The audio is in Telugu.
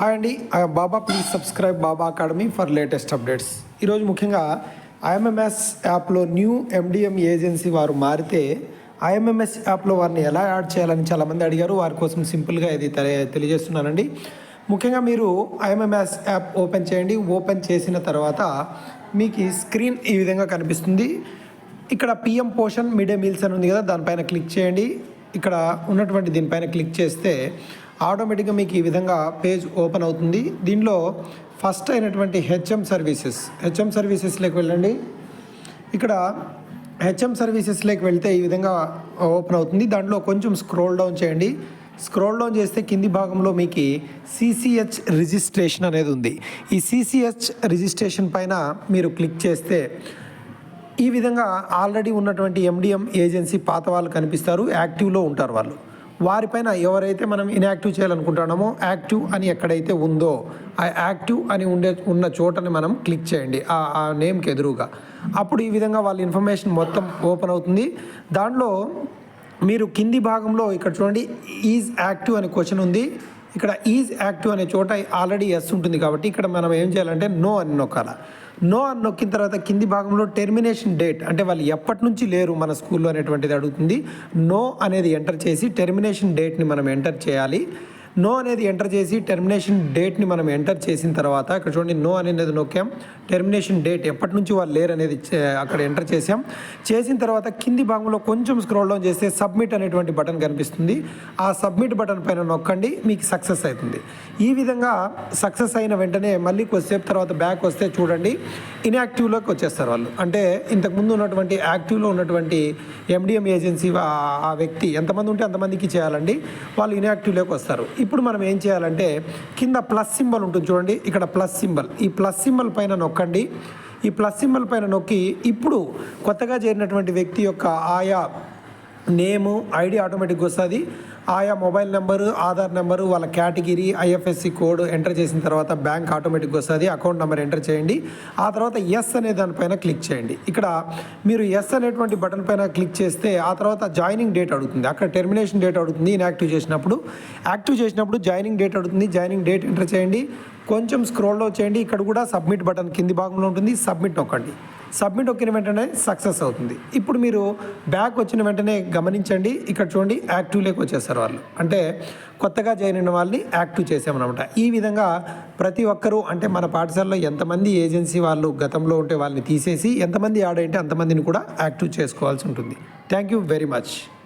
హాయ్ అండి Baba please subscribe Baba academy for latest updates ఈరోజు ముఖ్యంగా ఐఎంఎంఎస్ యాప్లో న్యూ ఎండిఎం ఏజెన్సీ వారు మారితే ఐఎంఎంఎస్ యాప్లో వారిని ఎలా యాడ్ చేయాలని చాలామంది అడిగారు. వారి కోసం సింపుల్గా ఇది తెలియజేస్తున్నానండి. ముఖ్యంగా మీరు ఐఎంఎంఎస్ యాప్ ఓపెన్ చేయండి. ఓపెన్ చేసిన తర్వాత మీకు స్క్రీన్ ఈ విధంగా కనిపిస్తుంది. ఇక్కడ PM Poshan mid day meals అని ఉంది కదా దానిపైన క్లిక్ చేయండి. ఇక్కడ ఉన్నటువంటి దీనిపైన క్లిక్ చేస్తే ఆటోమేటిక్గా మీకు ఈ విధంగా పేజ్ ఓపెన్ అవుతుంది. దీనిలో ఫస్ట్ అయినటువంటి హెచ్ఎం సర్వీసెస్ హెచ్ఎం సర్వీసెస్లోకి వెళ్ళండి. ఇక్కడ హెచ్ఎం సర్వీసెస్లోకి వెళ్తే ఈ విధంగా ఓపెన్ అవుతుంది. దాంట్లో కొంచెం స్క్రోల్ డౌన్ చేయండి. స్క్రోల్ డౌన్ చేస్తే కింది భాగంలో మీకు సిసిహెచ్ రిజిస్ట్రేషన్ అనేది ఉంది. ఈ సిసిహెచ్ రిజిస్ట్రేషన్ పైన మీరు క్లిక్ చేస్తే ఈ విధంగా ఆల్రెడీ ఉన్నటువంటి ఎండిఎం ఏజెన్సీ పాత వాళ్ళు కనిపిస్తారు. యాక్టివ్లో ఉంటారు వాళ్ళు. వారిపైన ఎవరైతే మనం ఇన్యాక్టివ్ చేయాలనుకుంటున్నామో యాక్టివ్ అని ఎక్కడైతే ఉందో ఆ యాక్టివ్ అని ఉండే ఉన్న చోటని మనం క్లిక్ చేయండి ఆ ఆ నేమ్కి ఎదురుగా. అప్పుడు ఈ విధంగా వాళ్ళ ఇన్ఫర్మేషన్ మొత్తం ఓపెన్ అవుతుంది. దాంట్లో మీరు కింది భాగంలో ఇక్కడ చూడండి ఈజ్ యాక్టివ్ అనే క్వశ్చన్ ఉంది. ఇక్కడ ఈజ్ యాక్టివ్ అనే చోట ఆల్రెడీ ఎస్ ఉంటుంది కాబట్టి ఇక్కడ మనం ఏం చేయాలంటే నో అని నొక్కాల. నో అని నొక్కిన తర్వాత కింది భాగంలో టెర్మినేషన్ డేట్ అంటే వాళ్ళు ఎప్పటి నుంచి లేరు మన స్కూల్లో అనేటువంటిది అడుగుతుంది. నో అనేది ఎంటర్ చేసి టెర్మినేషన్ డేట్ని మనం ఎంటర్ చేయాలి. నో అనేది ఎంటర్ చేసి టెర్మినేషన్ డేట్ని మనం ఎంటర్ చేసిన తర్వాత ఇక్కడ చూడండి నో అనేది నొక్కాం. టెర్మినేషన్ డేట్ ఎప్పటి నుంచి వాళ్ళు లేరు అనేది అక్కడ ఎంటర్ చేసాం చేసిన తర్వాత కింది భాగంలో కొంచెం స్క్రోల్ డౌన్ చేస్తే సబ్మిట్ అనేటువంటి బటన్ కనిపిస్తుంది. ఆ సబ్మిట్ బటన్ పైన నొక్కండి మీకు సక్సెస్ అవుతుంది. ఈ విధంగా సక్సెస్ అయిన వెంటనే మళ్ళీ కొద్దిసేపు తర్వాత బ్యాక్ వస్తే చూడండి ఇన్యాక్టివ్లోకి వచ్చేస్తారు వాళ్ళు. అంటే ఇంతకుముందు ఉన్నటువంటి యాక్టివ్లో ఉన్నటువంటి ఎండిఎం ఏజెన్సీ ఆ వ్యక్తి ఎంతమంది ఉంటే అంతమందికి చేయాలండి వాళ్ళు ఇన్యాక్టివ్లోకి వస్తారు. ఇప్పుడు మనం ఏం చేయాలంటే కింద ప్లస్ సింబల్ ఉంటుంది చూడండి ఇక్కడ ప్లస్ సింబల్. ఈ ప్లస్ సింబల్ పైన నొక్కండి. ఈ ప్లస్ సింబల్ పైన నొక్కి ఇప్పుడు కొత్తగా చేరినటువంటి వ్యక్తి యొక్క ఆయా నేము ఐడి ఆటోమేటిక్గా వస్తుంది. ఆయా మొబైల్ నెంబరు ఆధార్ నెంబరు వాళ్ళ కేటగిరీ ఐఎఫ్ఎస్సి కోడ్ ఎంటర్ చేసిన తర్వాత బ్యాంక్ ఆటోమేటిక్గా వస్తుంది. అకౌంట్ నెంబర్ ఎంటర్ చేయండి. ఆ తర్వాత ఎస్ అనే దానిపైన క్లిక్ చేయండి. ఇక్కడ మీరు ఎస్ అనేటువంటి బటన్ పైన క్లిక్ చేస్తే ఆ తర్వాత జాయినింగ్ డేట్ అడుగుతుంది. అక్కడ టెర్మినేషన్ డేట్ అడుగుతుంది ఇన్యాక్టివ్ చేసినప్పుడు. యాక్టివ్ చేసినప్పుడు జాయినింగ్ డేట్ అడుగుతుంది. జాయినింగ్ డేట్ ఎంటర్ చేయండి. కొంచెం స్క్రోల్లో చేయండి. ఇక్కడ కూడా సబ్మిట్ బటన్ కింది భాగంలో ఉంటుంది. సబ్మిట్ నొక్కండి. సబ్మిట్ ఒక్కిన వెంటనే సక్సెస్ అవుతుంది. ఇప్పుడు మీరు బ్యాక్ వచ్చిన వెంటనే గమనించండి. ఇక్కడ చూడండి యాక్టివ్లోకి వచ్చేస్తారు వాళ్ళు. అంటే కొత్తగా జాయిన్ అయిన వాళ్ళని యాక్టివ్ చేసామన్నమాట. ఈ విధంగా ప్రతి ఒక్కరూ అంటే మన పాఠశాలలో ఎంతమంది ఏజెన్సీ వాళ్ళు గతంలో ఉంటే వాళ్ళని తీసేసి ఎంతమంది యాడ్ అయితే అంతమందిని కూడా యాక్టివ్ చేసుకోవాల్సి ఉంటుంది. Thank you very much.